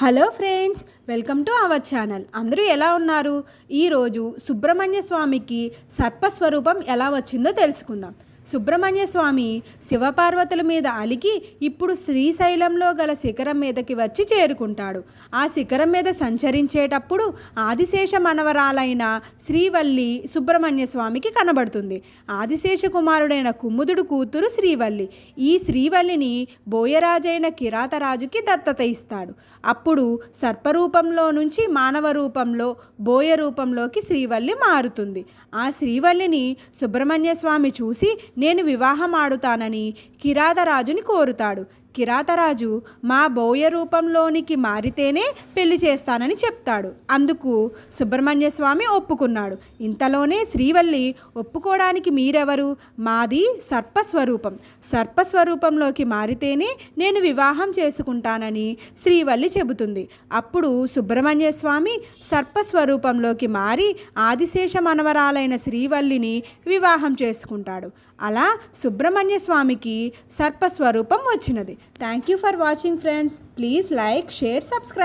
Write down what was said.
Hello friends welcome to our channel. అందరూ ఎలా ఉన్నారు? ఈరోజు సుబ్రహ్మణ్య స్వామికి సర్పస్వరూపం ఎలా వచ్చిందో తెలుసుకుందాం. సుబ్రహ్మణ్య స్వామి శివపార్వతుల మీద అలిగి ఇప్పుడు శ్రీశైలంలో గల శిఖరం మీదకి వచ్చి చేరుకుంటాడు. ఆ శిఖరం మీద సంచరించేటప్పుడు ఆదిశేష మనవరాలైన శ్రీవల్లి సుబ్రహ్మణ్య స్వామికి కనబడుతుంది. ఆదిశేష కుమారుడైన కుముదుడు కూతురు శ్రీవల్లి. ఈ శ్రీవల్లిని బోయరాజైన కిరాతరాజుకి దత్తత ఇస్తాడు. అప్పుడు సర్పరూపంలో నుంచి మానవ రూపంలో బోయ రూపంలోకి శ్రీవల్లి మారుతుంది. ఆ శ్రీవల్లిని సుబ్రహ్మణ్య స్వామి చూసి నేను వివాహం ఆడుతానని కిరాతరాజుని కోరుతాడు. కిరాతరాజు మా బోయ రూపంలోనికి మారితేనే పెళ్ళి చేస్తానని చెప్తాడు. అందుకు సుబ్రహ్మణ్య స్వామి ఒప్పుకున్నాడు. ఇంతలోనే శ్రీవల్లి ఒప్పుకోవడానికి మీరెవరు? మాది సర్పస్వరూపం. సర్పస్వరూపంలోకి మారితేనే నేను వివాహం చేసుకుంటానని శ్రీవల్లి చెబుతుంది. అప్పుడు సుబ్రహ్మణ్య స్వామి సర్పస్వరూపంలోకి మారి ఆదిశేష మనవరాలైన శ్రీవల్లిని వివాహం చేసుకుంటాడు. అలా సుబ్రహ్మణ్య స్వామికి సర్పస్వరూపం వచ్చినది. Thank you for watching friends. Please like, share, subscribe.